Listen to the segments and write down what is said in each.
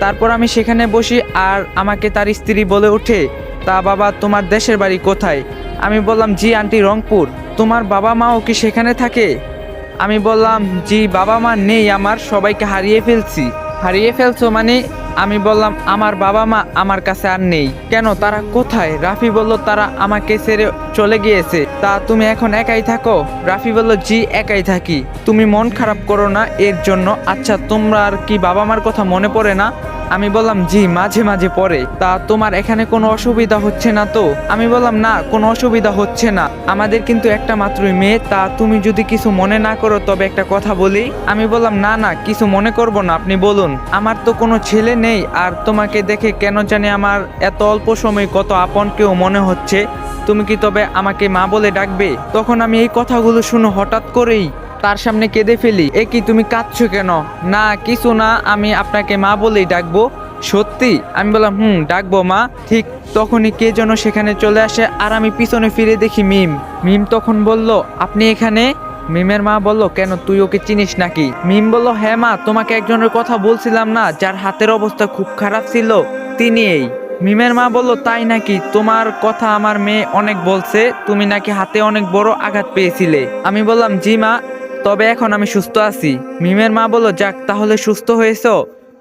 তারপর আমি সেখানে বসি আর আমাকে তার স্ত্রী বলে ওঠে, তা বাবা, তোমার দেশের বাড়ি কোথায়? আমি বললাম, জি, আন্টি, রংপুর। তোমার বাবা মাও কি সেখানে থাকে? আমি বললাম, জি, বাবা মা নেই, আমার সবাইকে হারিয়ে ফেলছি। হারিয়ে ফেলছো মানে আমি বললাম, আমার বাবা মা আমার কাছে আর নেই। কেন? তারা কোথায়? রাফি বলল, তারা আমাকে ছেড়ে চলে গিয়েছে। তা তুমি এখন একাই থাকো? রাফি বলল, জি, একাই থাকি। তুমি মন খারাপ করো না, এর জন্য। আচ্ছা তোমরা আর কি বাবা মার কথা মনে পড়ে না? আমি বললাম, জি, মাঝে মাঝে পড়ে। তা তোমার এখানে কোনো অসুবিধা হচ্ছে না তো? আমি বললাম, না, কোনো অসুবিধা হচ্ছে না। আমাদের কিন্তু একটা মাত্রই মেয়ে। তা তুমি যদি কিছু মনে না করো, তবে একটা কথা বলি। আমি বললাম, না না, কিছু মনে করব না, আপনি বলুন। আমার তো কোনো ছেলে নেই, আর তোমাকে দেখে কেন জানি আমার এত অল্প সময় কত আপন কেউ মনে হচ্ছে। তুমি কি তবে আমাকে মা বলে ডাকবে? তখন আমি এই কথাগুলো শুনে হঠাৎ করেই তার সামনে কেঁদে ফেলি। এ কি তুমি কাঁদছো কেন? না, কিছু না, আমি আপনাকে মা বলেই ডাকবো। সত্যি? আমি বললাম, হুম, ডাকবো মা। ঠিক তখনই কে যেন সেখানে চলে আসে আর আমি পিছনে ফিরে দেখি মিম। মিম তখন বলল, আপনি এখানে? মিমের মা বলল, কেন তুই ওকে চিনিস নাকি? মিম বলল হ্যাঁ মা, তোমাকে একজনের কথা বলছিলাম না, যার হাতের অবস্থা খুব খারাপ ছিল, তিনি এই। মিমের মা বলল, তাই নাকি? তোমার কথা আমার মেয়ে অনেক বলছে, তুমি নাকি হাতে অনেক বড় আঘাত পেয়েছিলে। আমি বললাম, জি মা। তবে এখন আমি সুস্থ আছি। মিমের মা বলল যাক তাহলে সুস্থ হয়েছো?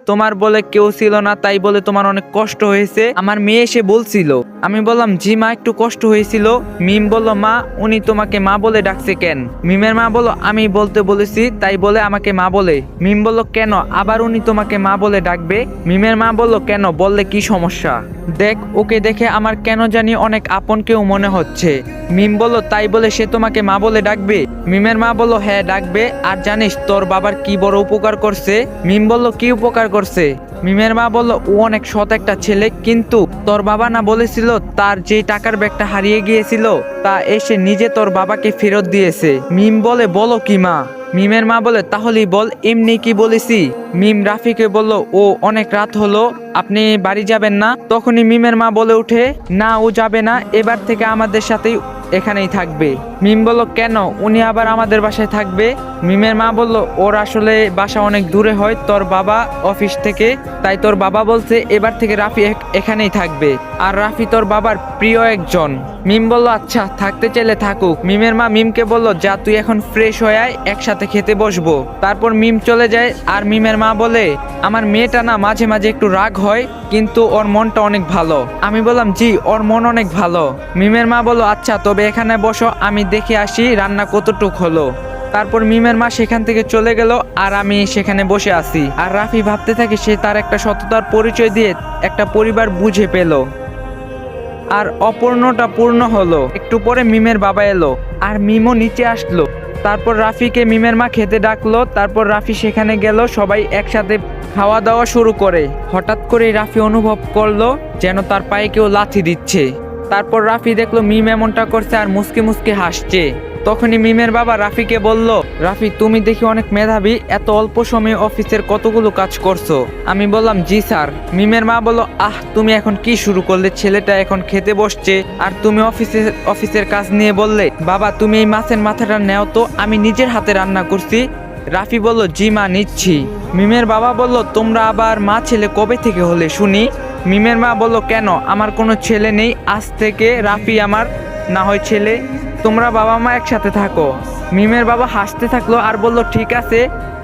তোমার বলে কেউ ছিল না, তাই বলে তোমার অনেক কষ্ট হয়েছে। আমার মেয়ে এসে বলছিল, আমি বললাম, জি মা, একটু কষ্ট হয়েছিল। মিম বলল, মা, উনি তোমাকে মা বলে ডাকছে কেন? মিমের মা বলল, আমি বলতে বলেছি, তাই বলে আমাকে মা বলে। মিম বলল, কেন? আবার উনি তোমাকে মা বলে ডাকবে? মিমের মা বলল, কেন? বললে কি সমস্যা? দেখ, ওকে দেখে আমার কেন জানি অনেক আপন কেউ মনে হচ্ছে। মিম বলল, তাই বলে সে তোমাকে মা বলে ডাকবে? মিমের মা বলল হ্যাঁ ডাকবে। আর জানিস, তোর বাবার কি বড় উপকার করছে? মিম বলল, কি উপকার করছে। মিমের মা বলল, ও অনেক সৎ একটা ছেলে, কিন্তু তোর বাবা না বলেছিল তার যে টাকার ব্যাগটা হারিয়ে গিয়েছিল, তা এসে নিজে তোর বাবাকে ফেরত দিয়েছে। মিম বলে, বলো কি মা? মিমের মা বলে, তাহলেই বল, এমনি কি বলেছি? মিম রাফিকে বলল, ও অনেক রাত হলো, আপনি বাড়ি যাবেন না? তখনই মিমের মা বলে উঠে না, ও যাবে না, এবার থেকে আমাদের সাথেই এখানেই থাকবে। মিম বলল, কেন? উনি আবার আমাদের বাসায় থাকবে? মিমের মা বলল, ওর আসলে বাসা অনেক দূরে হয়, তোর বাবা অফিস থেকে। তাই তোর বাবা বলছে, এবার থেকে রাফি এখানেই থাকবে। আর রাফি তোর বাবার প্রিয় একজন। মিম বলল আচ্ছা থাকতে চাইলে থাকুক। মিমের মা মিমকে বলল, যা, তুই এখন ফ্রেশ হয়ে আয়, একসাথে খেতে বসবো। তারপর মিম চলে যায়, আর মিমের মা বলে, আমার মেয়েটা না মাঝে মাঝে একটু রাগ হয়, কিন্তু ওর মনটা অনেক ভালো। আমি বললাম, জি, ওর মন অনেক ভালো। মিমের মা বলল আচ্ছা তবে এখানে বসো, আমি দেখে আসি রান্না কতটুক হলো। তারপর মিমের মা সেখান থেকে চলে গেল, আর আমি সেখানে বসে আছি। আর রাফি ভাবতে থাকে, সে তার একটা সততার পরিচয় দিয়ে একটা পরিবার বুঝে পেল। আর অপূর্ণটা পূর্ণ হলো। একটু পরে মিমের বাবা এলো আর মিমও নিচে আসলো। তারপর রাফিকে মিমের মা খেতে ডাকলো, তারপর রাফি সেখানে গেল, সবাই একসাথে খাওয়া দাওয়া শুরু করে। হঠাৎ করে রাফি অনুভব করল যেন তার পায়ে কেউ লাথি দিচ্ছে। তারপর রাফি দেখল মিম এমনটা করছে আর মুসকে মুসকে হাসছে। তখনই মিমের বাবা রাফিকে বলল, রাফি, তুমি দেখি অনেক মেধাবী, এত অল্প সময়ে অফিসের কতগুলো কাজ করছ? আমি বললাম, জি স্যার। মিমের মা বলল, আহ, তুমি এখন কি শুরু করলে? ছেলেটা এখন খেতে বসছে। আর তুমি অফিসে, অফিসের কাজ নিয়ে বললে, বাবা, তুমি এই মাছের মাথাটা নেও তো, আমি নিজের হাতে রান্না করছি। রাফি বলল, জি মা, নিচ্ছি। মিমের বাবা বলল, তোমরা আবার মা ছেলে কবে থেকে হলে শুনি? মিমের মা বলল, কেন? আমার কোনো ছেলে নেই। আজ থেকে রাফি আমার না হয় ছেলে, তোমরা বাবা মা একসাথে থাকো। মিমের বাবা হাসতে থাকল আর বলল, ঠিক আছে,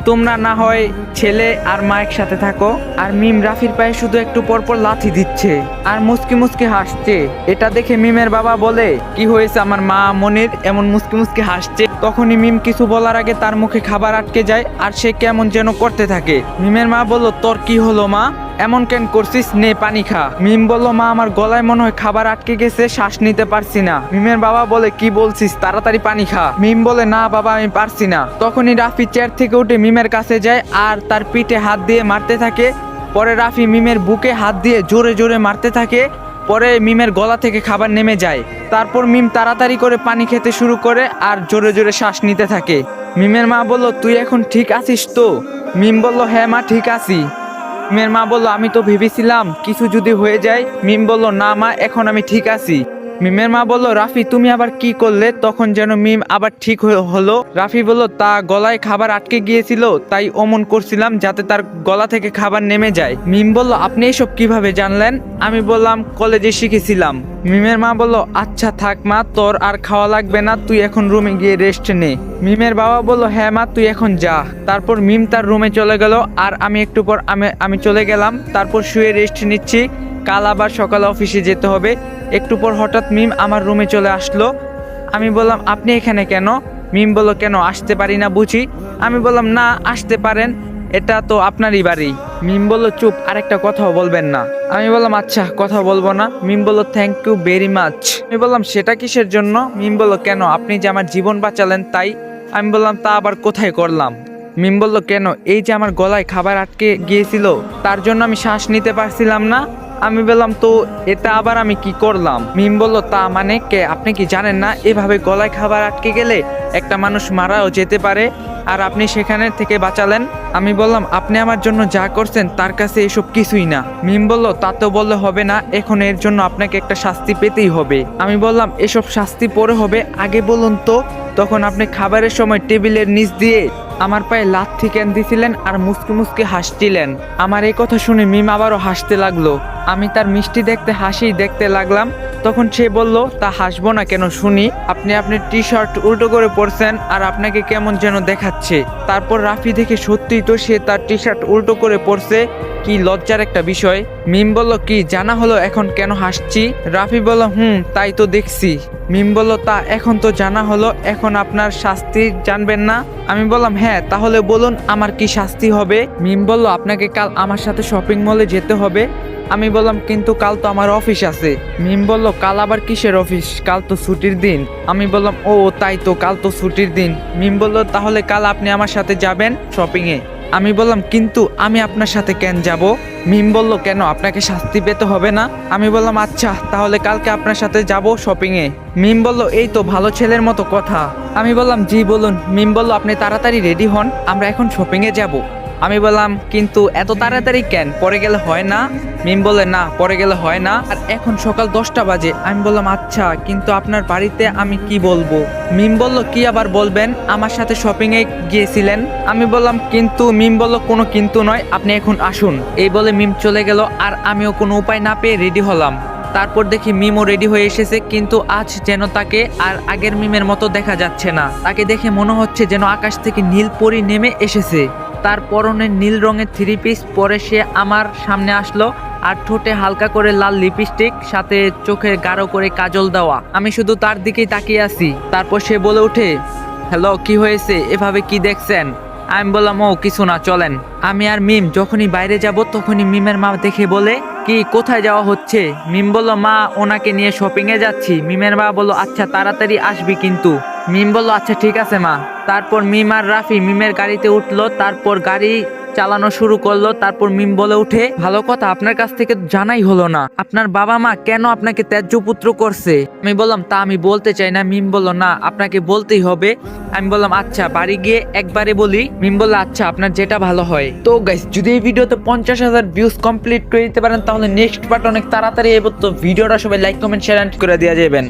তোমরা না হয় ছেলে আর মা একসাথে থাকো। আর মিম রাফির পায়ে শুধু একটু পরপর লাথি দিচ্ছে আর মুসকি মুসকি হাসছে। এটা দেখে মিমের বাবা বলে, কি হয়েছে আমার মা মনির? এমন মুসকি মুসকি হাসছে। তখনই মিম কিছু বলার আগে তার মুখে খাবার আটকে যায় আর সে কেমন যেন করতে থাকে। মিমের মা বলল, তোর কি হলো মা? এমন কেন করছিস? নে পানি খা। মিম বলল, মা, আমার গলায় মনে হয় খাবার আটকে গেছে, শ্বাস নিতে পারছি না। মিমের বাবা বলে, কি বলছিস? তাড়াতাড়ি পানি খা। মিম বলে, না, বাবা, আমি পারছি না। তখনই রাফি চেয়ার থেকে উঠে মিমের কাছে যায় আর তার পিঠে হাত দিয়ে মারতে থাকে। পরে রাফি মিমের বুকে হাত দিয়ে জোরে জোরে মারতে থাকে। পরে মিমের গলা থেকে খাবার নেমে যায়। তারপর মিম তাড়াতাড়ি করে পানি খেতে শুরু করে আর জোরে জোরে শ্বাস নিতে থাকে। মিমের মা বলল, তুই এখন ঠিক আছিস তো? মিম বলল হ্যাঁ মা, ঠিক আছি। মিমের মা বলল, আমি তো ভেবেছিলাম কিছু যদি হয়ে যায়। মিম বলল, না মা, এখন আমি ঠিক আছি। মিমের মা বলল, রাফি, তুমি আবার কি করলে? তখন যেন মিম আবার ঠিক হলো। রাফি বলল, তা গলায় খাবার আটকে গিয়েছিল, তাই অমন করছিলাম যাতে তার গলা থেকে খাবার নেমে যায়। মিম বলল, আপনি এসব কীভাবে জানলেন? আমি বললাম, কলেজে শিখেছিলাম। মিমের মা বলল আচ্ছা থাক মা, তোর আর খাওয়া লাগবে না, তুই এখন রুমে গিয়ে রেস্ট নে। মিমের বাবা বলল হ্যাঁ মা, তুই এখন যা। তারপর মিম তার রুমে চলে গেল, আর আমি একটু পর আমি আমি চলে গেলাম, তারপর শুয়ে রেস্ট নিচ্ছি। কাল আবার সকালে অফিসে যেতে হবে। একটু পর হঠাৎ মিম আমার রুমে চলে আসলো। আমি বললাম, আপনি এখানে কেন? মিম বলল, কেন আসতে পারি না বুঝি? আমি বললাম, না, আসতে পারেন। এটা তো আপনারই বাড়ি। মিম বলল, চুপ, আরেকটা কথাও বলবেন না। আমি বললাম আচ্ছা কথা বলব না। মিম বলল থ্যাংক ইউ ভেরি মাচ আমি বললাম, সেটা কিসের জন্য? মিম বলল, কেন? আপনি যে আমার জীবন বাঁচালেন তাই। আমি বললাম, তা আবার কোথায় করলাম? মিম বলল, কেন? এই যে আমার গলায় খাবার আটকে গিয়েছিল, তার জন্য আমি শ্বাস নিতে পারছিলাম না। আমি বললাম, তো এটা আবার আমি কি করলাম? মিম বলল, তা মানে কে? আপনি কি জানেন না? এভাবে গলায় খাবার আটকে গেলে একটা মানুষ মারাও যেতে পারে। আর আপনি সেখানে থেকে বাঁচালেন? আমি বললাম, আপনি আমার জন্য যা করছেন, তার কাছে এসব কিছুই না। মিম বলল, তা তো বললে হবে না, এখন এর জন্য আপনাকে একটা শাস্তি পেতেই হবে। আমি বললাম, এসব শাস্তি পরে হবে। আগে বলুন তো তখন আপনি খাবারের সময় টেবিলের নিচ দিয়ে আমার পায়ে লাথি ক্যান দিছিলেন আর মুসকে মুসকে হাসছিলেন? আমার এই কথা শুনে মিম আবারও হাসতে লাগল। আমি তার মিষ্টি দেখতে হাসি দেখতে লাগলাম। তখন সে বলল, তা হাসবো না কেন শুনি? আপনি আপনি টি শার্ট উল্টো করে পরছেন আর আপনাকে কেমন যেন দেখাচ্ছে। তারপর রাফি দেখে সত্যিই তো সে তার টি শার্ট উল্টো করে পরছে। কি লজ্জার একটা বিষয়। মিম বলল, কি জানা হলো এখন কেন হাসছি? রাফি বলল, হুম, তাই তো দেখছি। মিম বলল, তা এখন তো জানা হলো, এখন আপনার শাস্তি জানবেন না? আমি বললাম হ্যাঁ তাহলে বলুন আমার কি শাস্তি হবে? মিম বলল, আপনাকে কাল আমার সাথে শপিং মলে যেতে হবে। আমি বললাম, কিন্তু কাল তো আমার অফিস আছে। মিম বলল, কাল আবার কিসের অফিস কাল তো ছুটির দিন। আমি বললাম, ও, তাই তো, কাল তো ছুটির দিন। মিম বলল, তাহলে কাল আপনি আমার সাথে যাবেন শপিংয়ে আমি বললাম, কিন্তু আমি আপনার সাথে কেন যাব? মিম বলল, কেন? আপনাকে শাস্তি পেতে হবে না? আমি বললাম আচ্ছা তাহলে কালকে আপনার সাথে যাব শপিংয়ে। মিম বলল, এই তো ভালো ছেলের মতো কথা। আমি বললাম, জি, বলুন। মিম বলল, আপনি তাড়াতাড়ি রেডি হন, আমরা এখন শপিংয়ে যাব। আমি বললাম, কিন্তু এত তাড়াতাড়ি কেন? পরে গেলে হয় না? মিম বলে না, পরে গেলে হয় না। আর এখন সকাল দশটা বাজে। আমি বললাম আচ্ছা কিন্তু আপনার বাড়িতে আমি কি বলব? মিম বলল, কি আবার বলবেন? আমার সাথে শপিং এ গিয়েছিলেন। আমি বললাম, কিন্তু, মিম বলল, কোনো কিন্তু নয়, আপনি এখন আসুন। এই বলে মিম চলে গেল, আর আমিও কোনো উপায় না পেয়ে রেডি হলাম। তারপর দেখি মিমও রেডি হয়ে এসেছে, কিন্তু আজ যেন তাকে আর আগের মিমের মতো দেখা যাচ্ছে না। তাকে দেখে মনে হচ্ছে যেন আকাশ থেকে নীল পরি নেমে এসেছে। তার পরনে নীল রঙের থ্রি পিস পরে সে আমার সামনে আসলো আর ঠোঁটে হালকা করে লাল লিপস্টিক সাথে চোখে গাঢ় করে কাজল দেওয়া। আমি শুধু তার দিকেই তাকিয়ে আছি। তারপর সে বলে ওঠে, হ্যালো, কি হয়েছে? এভাবে কি দেখছেন? আমি বললাম, ও, কিছু না, চলেন। আমি আর মিম যখনই বাইরে যাব, তখনই মিমের মা দেখে বলে, কি, কোথায় যাওয়া হচ্ছে? মিম বলল, মা, ওনাকে নিয়ে শপিং এ যাচ্ছি। মিমের মা বলল আচ্ছা তাড়াতাড়ি আসবি কিন্তু। মিম বলল আচ্ছা ঠিক আছে, মা। তারপর মিম আর রাফি মিমের গাড়িতে উঠল, তারপর গাড়ি চালানো শুরু করল, তারপর মিম বলে উঠে ভালো কথা, আপনার কাছ থেকে জানাই হলো না। আপনার বাবা মা কেন আপনাকে ত্যায্য পুত্র করছে? আমি বললাম, তা আমি বলতে চাই না। মিম বলল, না, আপনাকে বলতেই হবে। আমি বললাম আচ্ছা বাড়ি গিয়ে একবারে বলি। মিম বলল আচ্ছা আপনার যেটা ভালো হয়। তো গাইস যদি এই ভিডিওতে পঞ্চাশ হাজার ভিউজ কমপ্লিট করে দিতে পারেন, তাহলে নেক্সট পার্ট অনেক তাড়াতাড়ি এবার তো ভিডিওটা সবাই লাইক কমেন্ট শেয়ার করে দেওয়া যাবেন।